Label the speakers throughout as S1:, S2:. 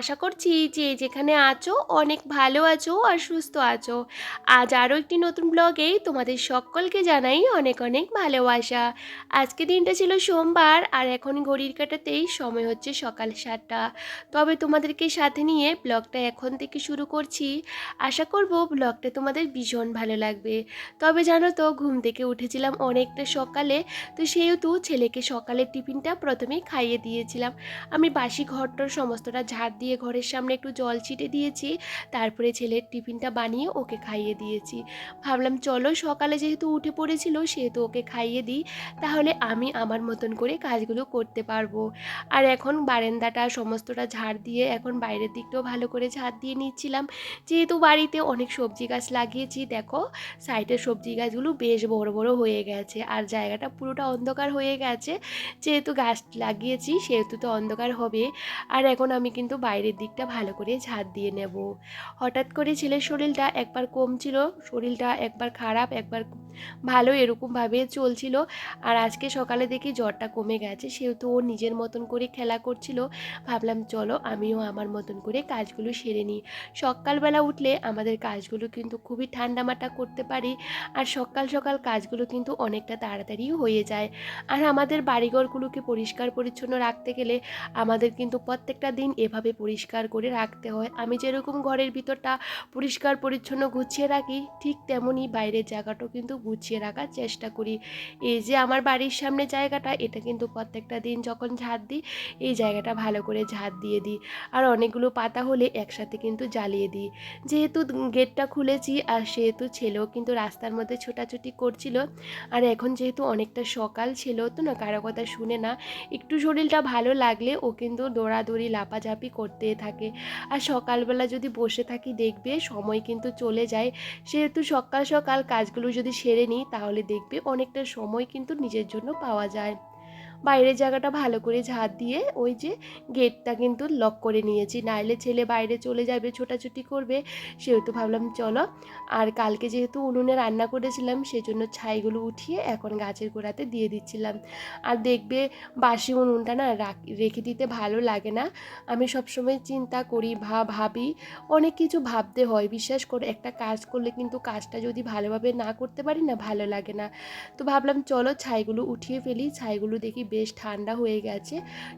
S1: আশা করছি যে যেখানে আছো অনেক ভালো আছো আর সুস্থ আছো। আজ আরও একটি নতুন ব্লগে তোমাদের সকলকে জানাই অনেক অনেক ভালোবাসা। আজকে দিনটা ছিল সোমবার আর এখন ঘড়ির কাটাতেই সময় হচ্ছে সকাল সাতটা। তবে তোমাদেরকে সাথে নিয়ে ব্লগটা এখন থেকে শুরু করছি। আশা করব ব্লগটা তোমাদের ভীষণ ভালো লাগবে। তবে জানো তো, ঘুম থেকে উঠেছিলাম অনেকটা সকালে। তো সেহেতু ছেলেকে সকালের টিফিনটা প্রথমেই খাইয়ে দিয়েছিলাম। আমি বাসি ঘরটার সমস্তটা ঝাড় দিয়ে ঘরের সামনে একটু জল ছিটে দিয়েছি, তারপরে ছেলের টিফিনটা বানিয়ে ওকে খাইয়ে দিয়েছি। ভাবলাম, চলো, সকালে যেহেতু উঠে পড়েছিল, সেহেতু ওকে খাইয়ে দিই, তাহলে আমি আমার মতন করে কাজগুলো করতে পারব। আর এখন বারান্দাটা সমস্তটা ঝাড় দিয়ে এখন বাইরের দিকটাও ভালো করে ঝাড় দিয়ে নিচ্ছিলাম। যেহেতু বাড়িতে অনেক সবজি গাছ লাগিয়েছি, দেখো, সাইডের সবজি গাছগুলো বেশ বড় বড় হয়ে গেছে, আর জায়গাটা পুরোটা অন্ধকার হয়ে গেছে। যেহেতু গাছ লাগিয়েছি, সেহেতু তো অন্ধকার হবে। আর এখন আমি কিন্তু বাইরের দিকটা ভালো করে ঝাঁট দিয়ে নেব। হঠাৎ করে ছেলের শরীরটা একবার কম ছিল শরীরটা একবার খারাপ, একবার ভালো এরকমভাবে চলছিল। আর আজকে সকালে দেখি জ্বরটা কমে গেছে, সেহেতু ও নিজের মতন করে খেলা করছিল। ভাবলাম, চলো আমিও আমার মতন করে কাজগুলো সেরে নিই। সকালবেলা উঠলে আমাদের কাজগুলো কিন্তু খুবই ঠান্ডা মাটা করতে পারি। আর সকাল সকাল কাজগুলো কিন্তু অনেকটা তাড়াতাড়ি হয়ে যায়। আর আমাদের বাড়িঘরগুলোকে পরিষ্কার পরিচ্ছন্ন রাখতে গেলে আমাদের কিন্তু প্রত্যেকটা দিন এভাবে পরিষ্কার করে রাখতে হয়। আমি যেরকম ঘরের ভিতরটা পরিষ্কার, পরিচ্ছন্ন গুছিয়ে রাখি, ঠিক তেমনই বাইরের জায়গাটাও কিন্তু গুছিয়ে রাখার চেষ্টা করি। এই যে আমার বাড়ির সামনে জায়গাটা, এটা কিন্তু প্রত্যেকটা দিন যখন ঝাঁট দিই, এই জায়গাটা ভালো করে ঝাঁট দিয়ে দিই। আর অনেকগুলো পাতা হলে একসাথে কিন্তু জ্বালিয়ে দিই। যেহেতু গেটটা খুলেছি, আর সেহেতু ছেলেও কিন্তু রাস্তার মধ্যে ছোটাছুটি করছিল, আর এখন যেহেতু অনেকটা সকাল ছিল তো না কারও কথা শুনে না। একটু শরীরটা ভালো লাগলে ও কিন্তু দৌড়াদৌড়ি লাপাঝাপি করতে থাকে। আর সকালবেলা যদি বসে থাকি দেখবে সময় কিন্তু চলে যায়। সেহেতু সকাল সকাল কাজগুলো যদি সেরে নিই তাহলে দেখবে অনেকটা সময় কিন্তু নিজের জন্য পাওয়া যায়। বাইরের জায়গাটা ভালো করে ঝাঁট দিয়ে ওই যে গেটটা কিন্তু লক করে নিয়েছি। নাইলে ছেলে বাইরে চলে যাবে, ছোটাছুটি করবে। সেহেতু ভাবলাম, চলো। আর কালকে যেহেতু উনুনে রান্না করেছিলাম, সেজন্য ছাইগুলো উঠিয়ে এখন গাছের গোড়াতে দিয়ে দিচ্ছিলাম। আর দেখবে বাসি উনুনটা না রেখে দিতে ভালো লাগে না। আমি সবসময় চিন্তা করি, ভা, ভাবি। অনেক কিছু ভাবতে হয়, বিশ্বাস করে, একটা কাজ করলে কিন্তু কাজটা যদি ভালোভাবে না করতে পারি না, ভালো লাগে না। তো ভাবলাম, চলো ছাইগুলো উঠিয়ে ফেলি। ছাইগুলো দেখি বেশ ঠান্ডা হয়ে গেছে।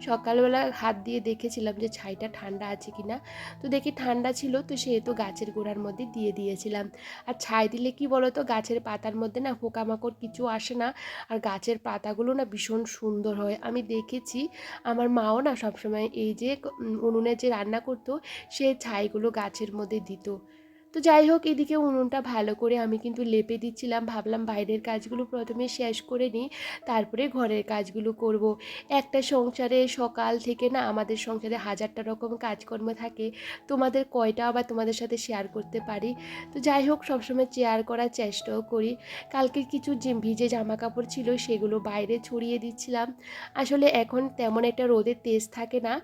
S1: সকালবেলা হাত দিয়ে দেখেছিলাম যে ছাইটা ঠান্ডা আছে কি না তো দেখি ঠান্ডা ছিল, তো সেহেতু গাছের গোড়ার মধ্যে দিয়ে দিয়েছিলাম। আর ছাই দিলে কি বলো তো গাছের পাতার মধ্যে না পোকামাকড় কিছু আসে না। আর গাছের পাতাগুলো না ভীষণ সুন্দর হয়। আমি দেখেছি, আমার মাও না সবসময় এই যে উনুনে যে রান্না করতো, সে ছাইগুলো গাছের মধ্যে দিত। তো যাই হোক, এদিকে উনুনটা ভালো করে আমি কিন্তু লেপে দিচ্ছিলাম। ভাবলাম বাইরের কাজগুলো প্রথমে শেষ করে নিই, তারপরে ঘরের কাজগুলো করব। একটা সংসারে সকাল থেকে না আমাদের সংসারে হাজারটা রকম কাজকর্ম থাকে। তোমাদের কয়টা আবার তোমাদের সাথে শেয়ার করতে পারি? তো যাই হোক, সবসময় চেয়ার করার চেষ্টাও করি। কালকে কিছু যে ভিজে জামা কাপড় ছিল, সেগুলো বাইরে ছড়িয়ে দিচ্ছিলাম। আসলে এখন তেমন একটা রোদের তেজ থাকে না।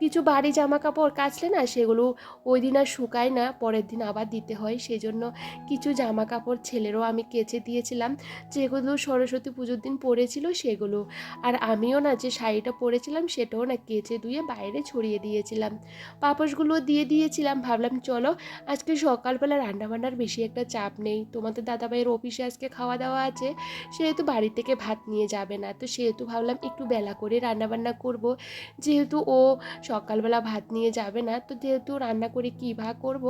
S1: কিছু বাড়ি জামা কাপড় কাচলে না সেগুলো ওই দিন আর শুকায় না, পরের দিন আবার দিতে হয়। সেজন্য কিছু জামা কাপড় ছেলেরও আমি কেচে দিয়েছিলাম। যেগুলো সরস্বতী পুজোর দিন পরেছিল সেগুলো। আর আমিও না যে শাড়িটা পরেছিলাম সেটাও না কেচে ধুয়ে বাইরে ছড়িয়ে দিয়েছিলাম। পাপোশগুলো দিয়ে দিয়েছিলাম, ভাবলাম চলো আজকে সকালবেলা রান্নাবান্নার বেশি একটা চাপ নেই। তোমাদের দাদাভাইয়ের অফিসে আজকে খাওয়া দাওয়া আছে, সেহেতু বাড়ি থেকে ভাত নিয়ে যাবে না। তো সেহেতু ভাবলাম একটু বেলা করে রান্নাবান্না করব। যেহেতু ও সকালবেলা ভাত নিয়ে যাবে না। তো যেহেতু রান্না করে কী ভা করব,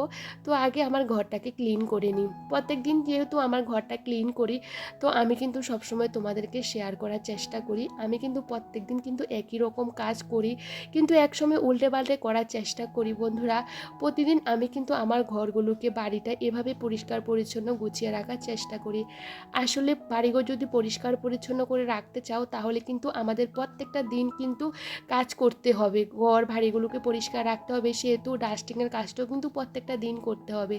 S1: তো আগে আমার ঘরটাকে ক্লিন করে নিই। প্রত্যেক দিন যেহেতু আমার ঘরটা ক্লিন করি, তো আমি কিন্তু সবসময় তোমাদেরকে শেয়ার করার চেষ্টা করি। আমি কিন্তু প্রত্যেক দিন কিন্তু একই রকম কাজ করি, কিন্তু একসময় উল্টে পাল্টে করার চেষ্টা করি বন্ধুরা। প্রতিদিন আমি কিন্তু আমার ঘরগুলোকে বাড়িটা এভাবে পরিষ্কার পরিচ্ছন্ন গুছিয়ে রাখার চেষ্টা করি। আসলে বাড়িঘর যদি পরিষ্কার পরিচ্ছন্ন করে রাখতে চাও, তাহলে কিন্তু আমাদের প্রত্যেকটা দিন কিন্তু কাজ করতে হবে। ঘর বাড়িগুলোকে পরিষ্কার রাখতে হবে, সেহেতু ডাস্টিংয়ের কাজটাও কিন্তু প্রত্যেকটা দিন করতে হবে।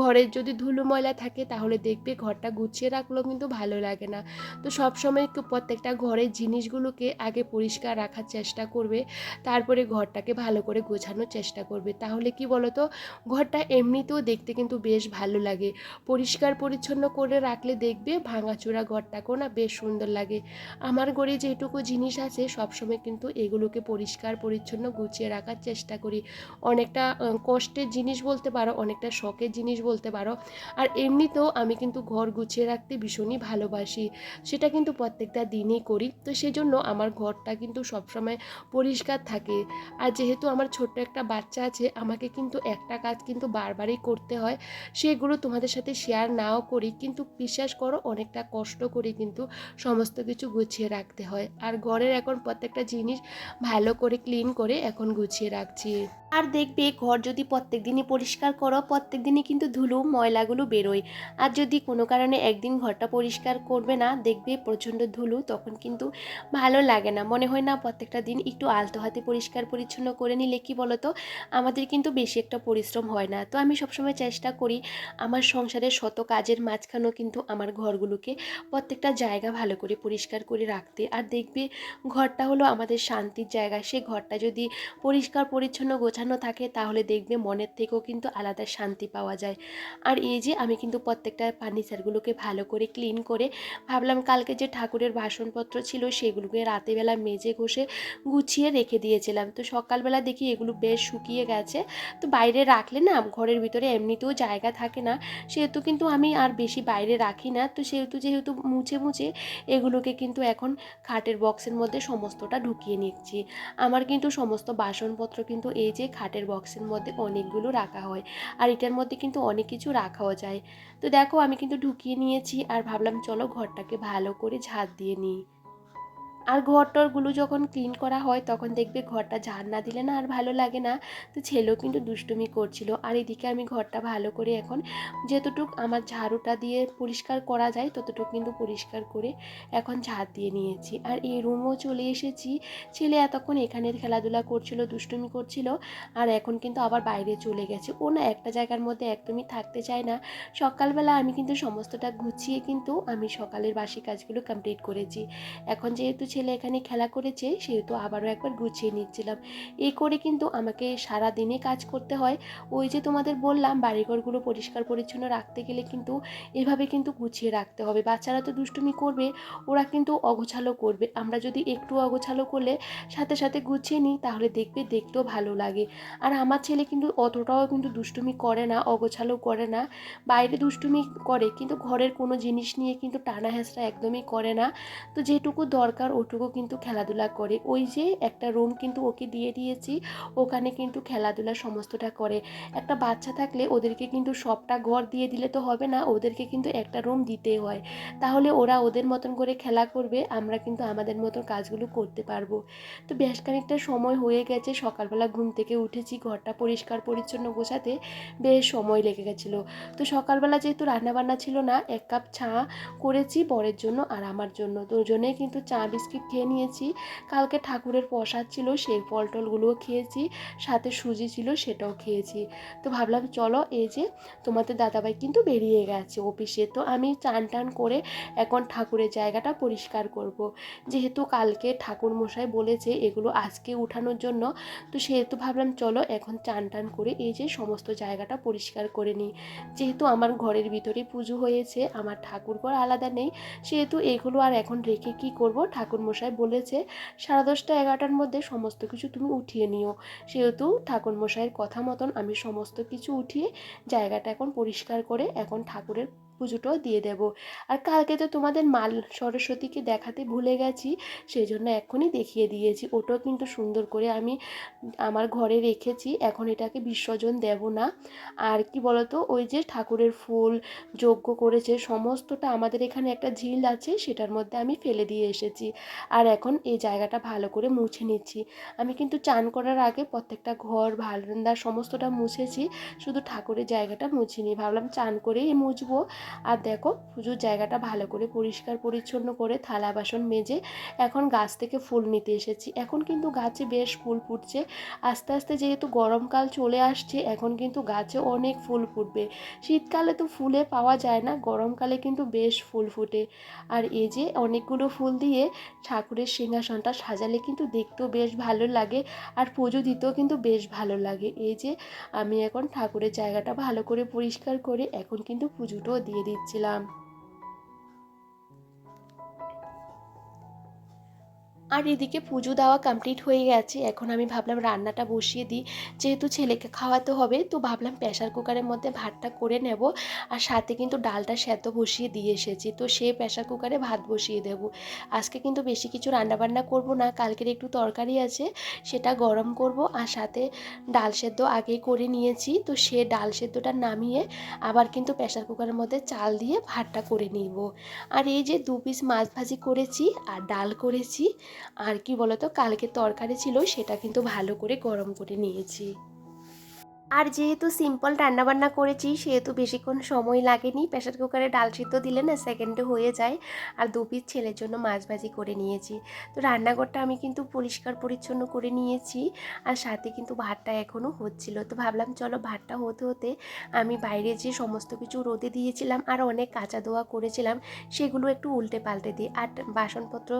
S1: ঘরের যদি ধুলো ময়লা থাকে তাহলে দেখবে ঘরটা গুছিয়ে রাখলেও কিন্তু ভালো লাগে না। তো সবসময় প্রত্যেকটা ঘরের জিনিসগুলোকে আগে পরিষ্কার রাখার চেষ্টা করবে, তারপরে ঘরটাকে ভালো করে গোছানোর চেষ্টা করবে। তাহলে কি বলতো, ঘরটা এমনিতেও দেখতে কিন্তু বেশ ভালো লাগে। পরিষ্কার পরিচ্ছন্ন করে রাখলে দেখবে ভাঙাচোরা ঘরটাকেও না বেশ সুন্দর লাগে। আমার ঘরে যেটুকু জিনিস আছে সবসময় কিন্তু এগুলোকে পরিষ্কার পরিচ্ছন্ন গুছিয়ে রাখার চেষ্টা করি। অনেকটা কষ্টের জিনিস বলতে পারো, অনেকটা শখের জিনিস বলতে পারো। আর এমনিতেও আমি কিন্তু ঘর গুছিয়ে রাখতে ভীষণই ভালোবাসি। সেটা কিন্তু প্রত্যেকটা দিনই করি। তো সেজন্য আমার ঘরটা কিন্তু সবসময় পরিষ্কার থাকে। আর যেহেতু আমার ছোট্ট একটা বাচ্চা আছে, আমাকে কিন্তু একটা কাজ কিন্তু বারবারই করতে হয়। সেগুলো তোমাদের সাথে শেয়ার নাও করি। কিন্তু বিশ্বাস করো, অনেকটা কষ্ট করে কিন্তু সমস্ত কিছু গুছিয়ে রাখতে হয়। আর ঘরের এখন প্রত্যেকটা জিনিস ভালো করে ক্লিন করে এখন গুছিয়ে রাখছি। আর দেখবে ঘর যদি প্রত্যেক দিনই পরিষ্কার করো প্রত্যেক দিনই কিন্তু ধুলো, ময়লাগুলো বেরোয়। আর যদি কোনো কারণে একদিন ঘরটা পরিষ্কার করবে না, দেখবে প্রচণ্ড ধুলো, তখন কিন্তু ভালো লাগে না। মনে হয় না প্রত্যেকটা দিন একটু আলতো হাতে পরিষ্কার পরিচ্ছন্ন করে নিলে কি বলতো? আমাদের কিন্তু বেশি একটা পরিশ্রম হয় না। তো আমি সবসময় চেষ্টা করি আমার সংসারের শত কাজের মাঝখানেও কিন্তু আমার ঘরগুলোকে প্রত্যেকটা জায়গা ভালো করে পরিষ্কার করে রাখতে। আর দেখবে ঘরটা হলো আমাদের শান্তির জায়গা। সে ঘরটা যদি পরিষ্কার পরিচ্ছন্ন গোছানো থাকে, তাহলে দেখবে মনের থেকেও কিন্তু আলাদা শান্তি পাওয়া যায়। আর এই যে আমি কিন্তু প্রত্যেকটা ফার্নিচারগুলোকে ভালো করে ক্লিন করে ভাবলাম কালকে যে ঠাকুরের বাসনপত্র ছিল সেগুলোকে রাতেবেলা মেজে ঘষে গুছিয়ে রেখে দিয়েছিলাম। তো সকালবেলা দেখি এগুলো বেশ শুকিয়ে গেছে। তো বাইরে রাখলে না ঘরের ভিতরে এমনিতেও জায়গা থাকে না। সেহেতু কিন্তু আমি আর বেশি বাইরে রাখি না। তো সেহেতু যেহেতু মুছে মুছে এগুলোকে কিন্তু এখন খাটের বক্সের মধ্যে সমস্তটা ঢুকিয়ে নিচ্ছি। আমার কিন্তু সমস্ত বাসনপত্র কিন্তু এই যে খাটের বক্সের মধ্যে অনেকগুলো রাখা হয়। আর এটার মধ্যে কিন্তু অনেক কিছু রাখাও যায়। তো দেখো, আমি কিন্তু ঢুকিয়ে নিয়েছি। আর ভাবলাম, চলো ঘরটাকে ভালো করে ঝাঁট দিয়ে নিই। আর ঘর টরগুলো যখন ক্লিন করা হয়, তখন দেখবে ঘরটা ঝাড় না দিলে না আর ভালো লাগে না। তো ছেলেও কিন্তু দুষ্টুমি করছিল। আর এদিকে আমি ঘরটা ভালো করে এখন যতটুক আমার ঝাড়ুটা দিয়ে পরিষ্কার করা যায়, ততটুকু কিন্তু পরিষ্কার করে এখন ঝাড় দিয়ে নিয়েছি। আর এই রুমও চলে এসেছি। ছেলে এতক্ষণ এখানের খেলাধুলা করছিল, দুষ্টুমি করছিল, আর এখন কিন্তু আবার বাইরে চলে গেছে। ও না একটা জায়গার মধ্যে একদমই থাকতে চায় না। সকালবেলা আমি কিন্তু সমস্তটা গুছিয়ে কিন্তু আমি সকালের বাসি কাজগুলো কমপ্লিট করেছি। এখন যেহেতু ছেলে এখানে খেলা করেছে, সেহেতু আবারও একবার গুছিয়ে নিচ্ছিলাম। এই করে কিন্তু আমাকে সারা দিনে কাজ করতে হয়। ওই যে তোমাদের বললাম, বাড়িঘরগুলো পরিষ্কার পরিচ্ছন্ন রাখতে গেলে কিন্তু এভাবে কিন্তু গুছিয়ে রাখতে হবে। বাচ্চারা তো দুষ্টুমি করবে, ওরা কিন্তু অগোছালো করবে। আমরা যদি একটু অগোছালো করলে সাথে সাথে গুছিয়ে নিই, তাহলে দেখবে দেখতেও ভালো লাগে। আর আমার ছেলে কিন্তু অতটাও কিন্তু দুষ্টুমি করে না, অগোছালো করে না। বাইরে দুষ্টুমি করে, কিন্তু ঘরের কোনো জিনিস নিয়ে কিন্তু টানা হেঁচড়া একদমই করে না। তো যেটুকু দরকার ওটুকু কিন্তু খেলাধুলা করে। ওই যে একটা রুম কিন্তু ওকে দিয়ে দিয়েছি, ওখানে কিন্তু খেলাধুলা সমস্তটা করে। একটা বাচ্চা থাকলে ওদেরকে কিন্তু সবটা ঘর দিয়ে দিলে তো হবে না, ওদেরকে কিন্তু একটা রুম দিতে হয়। তাহলে ওরা ওদের মতন করে খেলা করবে, আমরা কিন্তু আমাদের মতন কাজগুলো করতে পারব। তো বেশ খানিকটা সময় হয়ে গেছে, সকালবেলা ঘুম থেকে উঠেছি, ঘরটা পরিষ্কার পরিচ্ছন্ন গোছাতে বেশ সময় লেগে গেছিল। তো সকালবেলা যেহেতু রান্নাবান্না ছিল না, এক কাপ চা করেছি বরের জন্য আর আমার জন্য। দুজনেই কিন্তু চা বিস্কিট খেয়ে নিয়েছি। কালকে ঠাকুরের প্রসাদ ছিল, সেই ফল টলগুলোও খেয়েছি, সাথে সুজি ছিল, সেটাও খেয়েছি। তো ভাবলাম, চলো এই যে তোমাদের দাদাভাই কিন্তু বেরিয়ে গেছে অফিসে। তো আমি চান টান করে এখন ঠাকুরের জায়গাটা পরিষ্কার করব। যেহেতু কালকে ঠাকুর মশাই বলেছে এগুলো আজকে উঠানোর জন্য, তো সেহেতু ভাবলাম, চলো এখন চান টান করে এই যে সমস্ত জায়গাটা পরিষ্কার করে নিই। যেহেতু আমার ঘরের ভিতরে পুজো হয়েছে, আমার ঠাকুর ঘর আলাদা নেই, সেহেতু এগুলো আর এখন রেখে কি করব? ঠাকুর মশাই বলেছে, সাড়ে দশটা এগারোটার মধ্যে সমস্ত কিছু তুমি উঠিয়ে নিও। সেহেতু ঠাকুরমশাইয়ের কথা মতন আমি সমস্ত কিছু উঠিয়ে জায়গাটা এখন পরিষ্কার করে এখন ঠাকুরের পুজোটাও দিয়ে দেব। আর কালকে তো তোমাদের মাল সরস্বতীকে দেখাতে ভুলে গেছি সেই জন্য এখনই দেখিয়ে দিয়েছি। ওটাও কিন্তু সুন্দর করে আমি আমার ঘরে রেখেছি, এখন এটাকে বিসর্জন দেব না। আর কি বলতো, ওই যে ঠাকুরের ফুল, যজ্ঞ করেছে, সমস্তটা আমাদের এখানে একটা ঝিল আছে, সেটার মধ্যে আমি ফেলে দিয়ে এসেছি। আর এখন এই জায়গাটা ভালো করে মুছে নিচ্ছি। আমি কিন্তু চান করার আগে প্রত্যেকটা ঘর, বারান্দা, সমস্তটা মুছেছি, শুধু ঠাকুরের জায়গাটা মুছিনি ভাবলাম চান করেই মুছবো। আর দেখো পুজোর জায়গাটা ভালো করে পরিষ্কার পরিচ্ছন্ন করে থালা বাসন মেজে এখন গাছ থেকে ফুল নিতে এসেছি। এখন কিন্তু গাছে বেশ ফুল ফুটছে। আস্তে আস্তে যেহেতু গরমকাল চলে আসছে, এখন কিন্তু গাছে অনেক ফুল ফুটবে। শীতকালে তো ফুলে পাওয়া যায় না, গরমকালে কিন্তু বেশ ফুল ফুটে। আর এই যে অনেকগুলো ফুল দিয়ে ঠাকুরের সিংহাসনটা সাজালে কিন্তু দেখতেও বেশ ভালো লাগে আর পুজো দিতেও কিন্তু বেশ ভালো লাগে। এই যে আমি এখন ঠাকুরের জায়গাটা ভালো করে পরিষ্কার করে এখন কিন্তু পুজোটাও দিয়ে দিচ্ছিলাম। আর এদিকে পুজো দেওয়া কমপ্লিট হয়ে গেছে। এখন আমি ভাবলাম রান্নাটা বসিয়ে দিই। যেহেতু ছেলেকে খাওয়াতে হবে, তো ভাবলাম প্রেশার কুকারের মধ্যে ভাতটা করে নেব। আর সাথে কিন্তু ডালটা সেদ্ধ বসিয়ে দিয়ে এসেছি, তো সে প্রেশার কুকারে ভাত বসিয়ে দেব। আজকে কিন্তু বেশি কিছু রান্নাবান্না করব না, কালকের একটু তরকারি আছে, সেটা গরম করব। আর সাথে ডাল সেদ্ধ আগেই করে নিয়েছি, তো সে ডাল সেদ্ধটা নামিয়ে আবার কিন্তু প্রেশার কুকারের মধ্যে চাল দিয়ে ভাতটা করে নিব। আর এই যে দু পিস মাছ ভাজি করেছি, আর ডাল করেছি আর কি বলতো কালকে তরকারি ছিল সেটা কিন্তু ভালো করে গরম করে নিয়েছি। আর যেহেতু সিম্পল রান্নাবান্না করেছি, সেহেতু বেশিক্ষণ সময় লাগেনি। প্রেশার কুকারে ডাল সিদ্ধ দিলে না সেকেন্ডে হয়ে যায়। আর দু পিস ছেলের জন্য মাছ ভাজি করে নিয়েছি। তো রান্নাঘরটা আমি কিন্তু পরিষ্কার পরিচ্ছন্ন করে নিয়েছি। আর সাথে কিন্তু ভাতটা এখনও হচ্ছিল। তো ভাবলাম, চলো ভাতটা হতে হতে আমি বাইরে যে সমস্ত কিছু রোদে দিয়েছিলাম আর অনেক কাঁচা দোয়া করেছিলাম, সেগুলো একটু উল্টে পাল্টে দিই। আর বাসনপত্র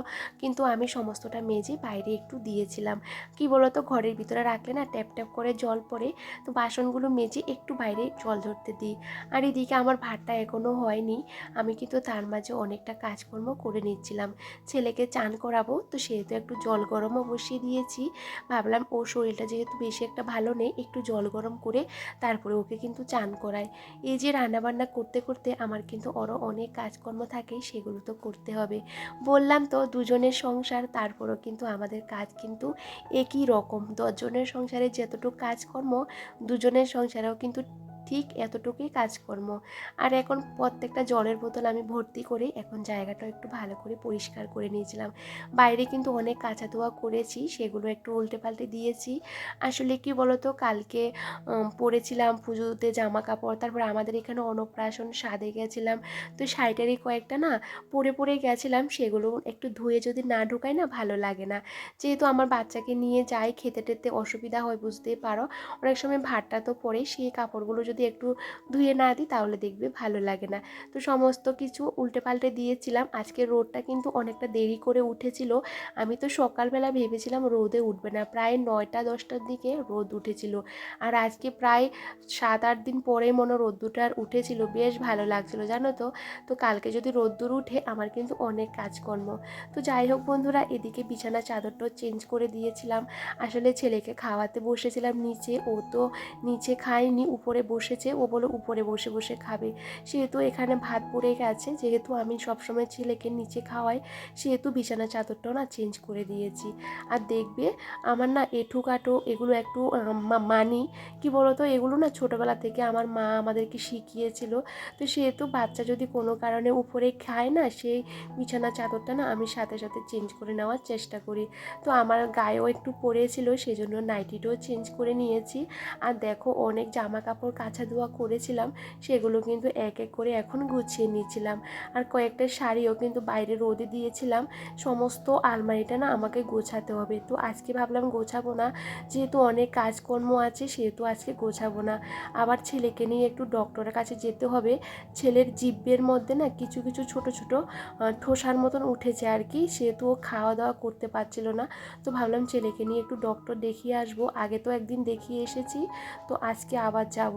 S1: কিন্তু আমি সমস্তটা মেজে বাইরে একটু দিয়েছিলাম। কি বলতো, ঘরের ভিতরে রাখলে না ট্যাপ ট্যাপ করে জল পড়ে। তো বাসনগুলো মেজে একটু বাইরে জল ধরতে দিই। আর এদিকে আমার ভাতটা এখনও হয়নি। আমি কিন্তু তার মাঝে অনেকটা কাজকর্ম করে নিচ্ছিলাম। ছেলেকে চান করাবো, তো সেহেতু একটু জল গরমও বসিয়ে দিয়েছি। ভাবলাম ও শরীরটা যেহেতু বেশি একটা ভালো নেই, একটু জল গরম করে তারপরে ওকে কিন্তু চান করায় এই যে রান্নাবান্না করতে করতে আমার কিন্তু আরও অনেক কাজকর্ম থাকে, সেগুলো তো করতে হবে। বললাম তো দুজনের সংসার, তারপরও কিন্তু আমাদের কাজ কিন্তু একই রকম। দশজনের সংসারে যতটুকু কাজকর্ম দুজনের সংসারেও কিন্তু ঠিক এতটুকুই কাজকর্ম। আর এখন প্রত্যেকটা জলের বোতল আমি ভর্তি করে এখন জায়গাটা একটু ভালো করে পরিষ্কার করে নিয়েছিলাম। বাইরে কিন্তু অনেক কাঁচা ধোয়া করেছি, সেগুলো একটু উল্টে পাল্টে দিয়েছি। আসলে কি বলতো, কালকে পরেছিলাম পুজোতে জামা কাপড় তারপর আমাদের এখানে অন্নপ্রাশন স্বাদে গেছিলাম। তো শাড়িটারই কয়েকটা না পরে পরে গেছিলাম, সেগুলো একটু ধুয়ে যদি না ঢুকাই না ভালো লাগে না। যেহেতু আমার বাচ্চাকে নিয়ে যাই, খেতে টেতে অসুবিধা হয়, বুঝতেই পারো। অনেক সময় ভাতটা তো পরে সেই কাপড়গুলো যদি একটু ধুয়ে না দিই, তাহলে দেখবে ভালো লাগে না। তো সমস্ত কিছু উল্টে পাল্টে দিয়েছিলাম। আজকে রোদটা কিন্তু অনেকটা দেরি করে উঠেছিল। আমি তো সকালবেলা ভেবেছিলাম রোদে উঠবে না। প্রায় নয়টা, দশটার দিকে রোদ উঠেছিল। আর আজকে প্রায় সাত, আট দিন পরে মনে রোদ্দুটার উঠেছিল। বেশ ভালো লাগছিল, জানো তো? তো কালকে যদি রোদ্দুর উঠে, আমার কিন্তু অনেক কাজকর্ম। তো যাই হোক বন্ধুরা, এদিকে বিছানা চাদরটাও চেঞ্জ করে দিয়েছিলাম। আসলে ছেলেকে খাওয়াতে বসেছিলাম নিচে। ও তো নিচে খায়নি, উপরে বসেছে ও বলে উপরে বসে বসে খাবে। সেহেতু এখানে ভাত পড়ে গেছে, যেহেতু আমি সবসময় ছেলেকে নিচে খাওয়াই, সেহেতু বিছানা চাদরটাও না চেঞ্জ করে দিয়েছি। আর দেখবে, আমার না এঁঠো কাটো এগুলো একটু মানি, কি বলতো, এগুলো না ছোটোবেলা থেকে আমার মা আমাদেরকে শিখিয়েছিল। তো সেহেতু বাচ্চা যদি কোনো কারণে উপরে খায় না, সেই বিছানা চাদরটা না আমি সাথে সাথে চেঞ্জ করে নেওয়ার চেষ্টা করি। তো আমার গায়েও একটু পড়েছিল, সেজন্য নাইটিটাও চেঞ্জ করে নিয়েছি। আর দেখো, অনেক জামা কাপড় কাছা ধোয়া করেছিলাম, সেগুলো কিন্তু এক এক করে এখন গুছিয়ে নিয়েছিলাম। আর কয়েকটা শাড়িও কিন্তু বাইরে রোদে দিয়েছিলাম, সমস্ত আলমারিটা না আমাকে গোছাতে হবে। তো আজকে ভাবলাম গোছাবো না, যেহেতু অনেক কাজকর্ম আছে, সেহেতু আজকে গোছাবো না। আবার ছেলেকে নিয়ে একটু ডক্টরের কাছে যেতে হবে। ছেলের জিব্বের মধ্যে না কিছু কিছু ছোট ছোট ঠোসার মতন উঠেছে আর কি, সেহেতু ও খাওয়া দাওয়া করতে পারছিল না। তো ভাবলাম ছেলেকে নিয়ে একটু ডক্টর দেখিয়ে আসব। আগে তো একদিন দেখিয়ে এসেছি, তো আজকে আবার যাব।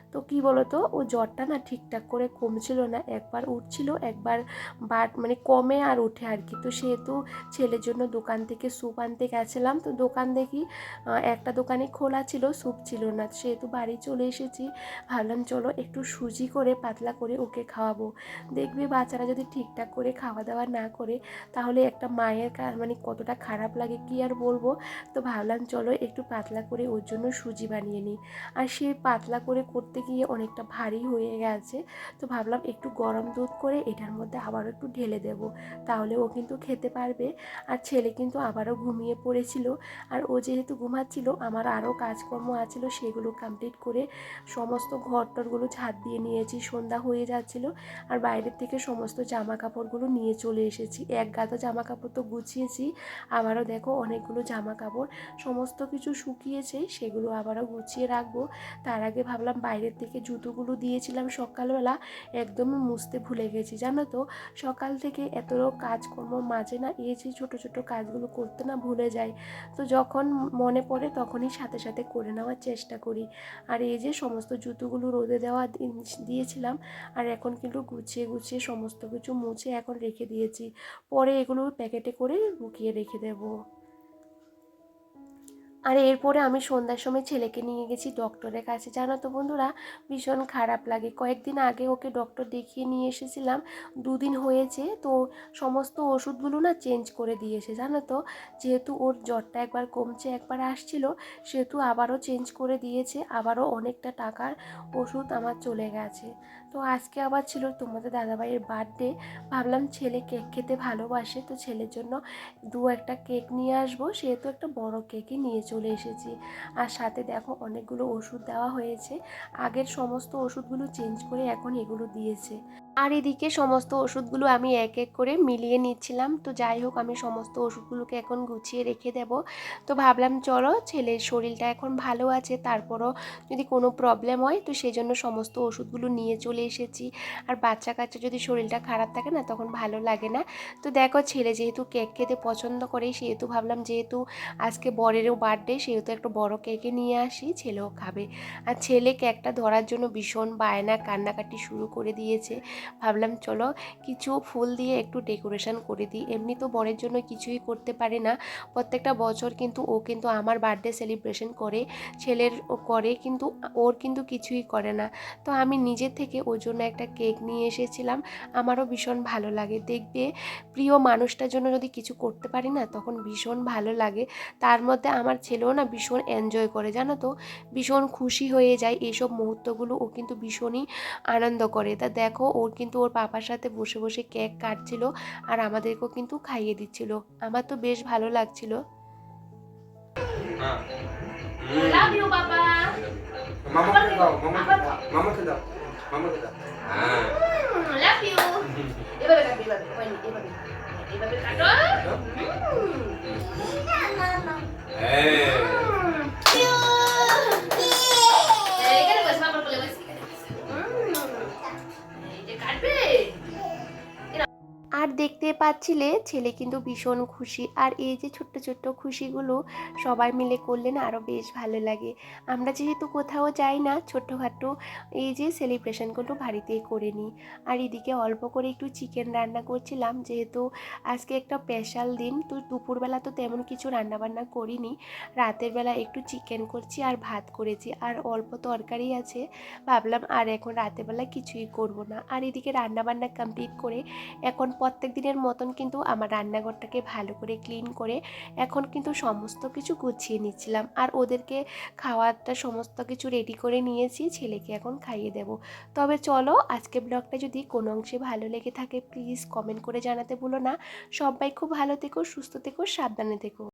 S1: তো কি বলতো? ও জ্বরটা না ঠিকঠাক করে কমছিল না, একবার উঠছিল, একবার বাট মানে কমে আর উঠে আর কি তো সেহেতু ছেলের জন্য দোকান থেকে স্যুপ আনতে গেছিলাম। তো দোকান দেখি একটা দোকানে খোলা ছিল, স্যুপ ছিল না। সেহেতু বাড়ি চলে এসেছি। ভাবলাম চলো একটু সুজি করে, পাতলা করে ওকে খাওয়াবো। দেখবে বাচ্চারা যদি ঠিকঠাক করে খাওয়া দাওয়া না করে, তাহলে একটা মায়ের মানে কতটা খারাপ লাগে কি আর বলব? তো ভাবলাম চলো একটু পাতলা করে ওর জন্য সুজি বানিয়ে নিই। আর সে পাতলা করে করতে গিয়ে অনেকটা ভারী হয়ে গেছে। তো ভাবলাম একটু গরম দুধ করে এটার মধ্যে আবারও একটু ঢেলে দেব। তাহলে ও কিন্তু খেতে পারবে। আর ছেলে কিন্তু আবারও ঘুমিয়ে পড়েছিল। আর ও যেহেতু ঘুমাচ্ছিল, আমার আরও কাজকর্ম আছিল, সেগুলো কমপ্লিট করে সমস্ত ঘর টরগুলো ঝাঁট দিয়ে নিয়েছি, সন্ধ্যা হয়ে যাচ্ছিল। আর বাইরের থেকে সমস্ত জামা কাপড়গুলো নিয়ে চলে এসেছি। এক গাদা জামা কাপড় তো গুছিয়েছি। আবারও দেখো অনেকগুলো জামা কাপড় সমস্ত কিছু শুকিয়েছে, সেগুলো আবারও গুছিয়ে রাখব। তার আগে ভাবলাম বাইরের থেকে জুতোগুলো দিয়েছিলাম সকালবেলা একদমই মুছতে ভুলে গেছি। জানো তো, সকাল থেকে এত কাজকর্ম মাঝে না এই যে ছোটো ছোটো কাজগুলো করতে না ভুলে যাই। তো যখন মনে পড়ে তখনই সাথে সাথে করে নেওয়ার চেষ্টা করি। আর এই যে সমস্ত জুতোগুলো রোদে দেওয়া দিয়েছিলাম, আর এখন কিন্তু গুছিয়ে গুছিয়ে সমস্ত কিছু মুছে এখন রেখে দিয়েছি। পরে এগুলো প্যাকেটে করে লুকিয়ে রেখে দেবো। আর এরপরে আমি সন্ধ্যার সময় ছেলেকে নিয়ে গেছি ডক্টরের কাছে। জানো তো বন্ধুরা, ভীষণ খারাপ লাগে। কয়েকদিন আগে ওকে ডক্টর দেখিয়ে নিয়ে এসেছিলাম, দুদিন হয়েছে, তো সমস্ত ওষুধগুলো না চেঞ্জ করে দিয়েছে। জানো তো, যেহেতু ওর জ্বরটা একবার কমছে, একবার আসছিল, সেহেতু আবারও চেঞ্জ করে দিয়েছে, আবারও অনেকটা টাকার ওষুধ আমার চলে গেছে। তো আজকে আবার ছিল তোমাদের দাদাভাইয়ের বার্থডে ভাবলাম ছেলে কেক খেতে ভালোবাসে, তো ছেলের জন্য দু একটা কেক নিয়ে আসব। সেহেতু একটা বড় কেকই নিয়ে চলে এসেছি। আর সাথে দেখো অনেকগুলো ওষুধ দেওয়া হয়েছে। আগের সমস্ত ওষুধগুলো চেঞ্জ করে এখন এগুলো দিয়েছে। আর এদিকে সমস্ত ওষুধগুলো আমি এক এক করে মিলিয়ে নিচ্ছিলাম। তো যাই হোক, আমি সমস্ত ওষুধগুলোকে এখন গুছিয়ে রেখে দেব। তো ভাবলাম, চলো, ছেলের শরীরটা এখন ভালো আছে, তারপরও যদি কোনো প্রবলেম হয়, তো সেই জন্য সমস্ত ওষুধগুলো নিয়ে চলে এসেছি। আর বাচ্চা কাচ্চা যদি শরীরটা খারাপ থাকে না, তখন ভালো লাগে না। তো দেখো, ছেলে যেহেতু কেক খেতে পছন্দ করে, সেহেতু ভাবলাম, যেহেতু আজকে বরেরও বার্থডে সেহেতু একটা বড় কেকে নিয়ে আসি, ছেলেও খাবে। আর ছেলে কেকটা ধরার জন্য ভীষণ বায়না, কান্নাকাটি শুরু করে দিয়েছে। ভাবলাম, চলো কিছু ফুল দিয়ে একটু ডেকোরেশন করে দিই। এমনি তো বরের জন্য কিছুই করতে পারে না। প্রত্যেকটা বছর কিন্তু ও কিন্তু আমার বার্থডে সেলিব্রেশন করে, ছেলের করে, কিন্তু ওর কিন্তু কিছুই করে না। তো আমি নিজে থেকে ওর জন্য একটা কেক নিয়ে এসেছিলাম। আমারও ভীষণ ভালো লাগে। দেখবে প্রিয় মানুষটার জন্য যদি কিছু করতে পারি না, তখন ভীষণ ভালো লাগে। তার মধ্যে আমার ছেলেও না ভীষণ এনজয় করে। জানো তো, ভীষণ খুশি হয়ে যায়। এইসব মুহূর্তগুলো ও কিন্তু ভীষণই আনন্দ করে। তা দেখো, ওর কিন্তু ওর পাপার সাথে বসে বসে কেক কাটছিল আর আমাদেরকেও কিন্তু খাইয়ে দিচ্ছিল। আমার তো বেশ ভালো লাগছিল।
S2: Love you,
S1: আর দেখতে পাচ্ছিলে ছেলে কিন্তু ভীষণ খুশি। আর এই যে ছোট্ট ছোট্ট খুশিগুলো সবাই মিলে করলে না আরও বেশ ভালো লাগে। আমরা যেহেতু কোথাও যাই না, ছোট্টখাটো এই যে সেলিব্রেশনগুলো বাড়িতেই করে নিই। আর এদিকে অল্প করে একটু চিকেন রান্না করছিলাম, যেহেতু আজকে একটা স্পেশাল দিন, তো দুপুরবেলা তো তেমন কিছু রান্নাবান্না করিনি। রাতের বেলা একটু চিকেন করছি আর ভাত করেছি। আর অল্প তরকারি আছে, ভাবলাম আর এখন রাতের বেলা কিছুই করব না। আর এদিকে রান্নাবান্না কমপ্লিট করে এখন প্রত্যেক দিনের মতন কিন্তু আমার রান্নাঘরটাকে ভালো করে ক্লিন করে এখন কিন্তু সমস্ত কিছু গুছিয়ে নিচ্ছিলাম। আর ওদেরকে খাওয়ারটা সমস্ত কিছু রেডি করে নিয়েছি, ছেলেকে এখন খাইয়ে দেব। তবে চলো আজকে ব্লগটা যদি কোনো অংশে ভালো লেগে থাকে প্লিজ কমেন্ট করে জানাতে ভুলো না। সবাই খুব ভালো থেকো, সুস্থ থেকো, সাবধানে থেকো।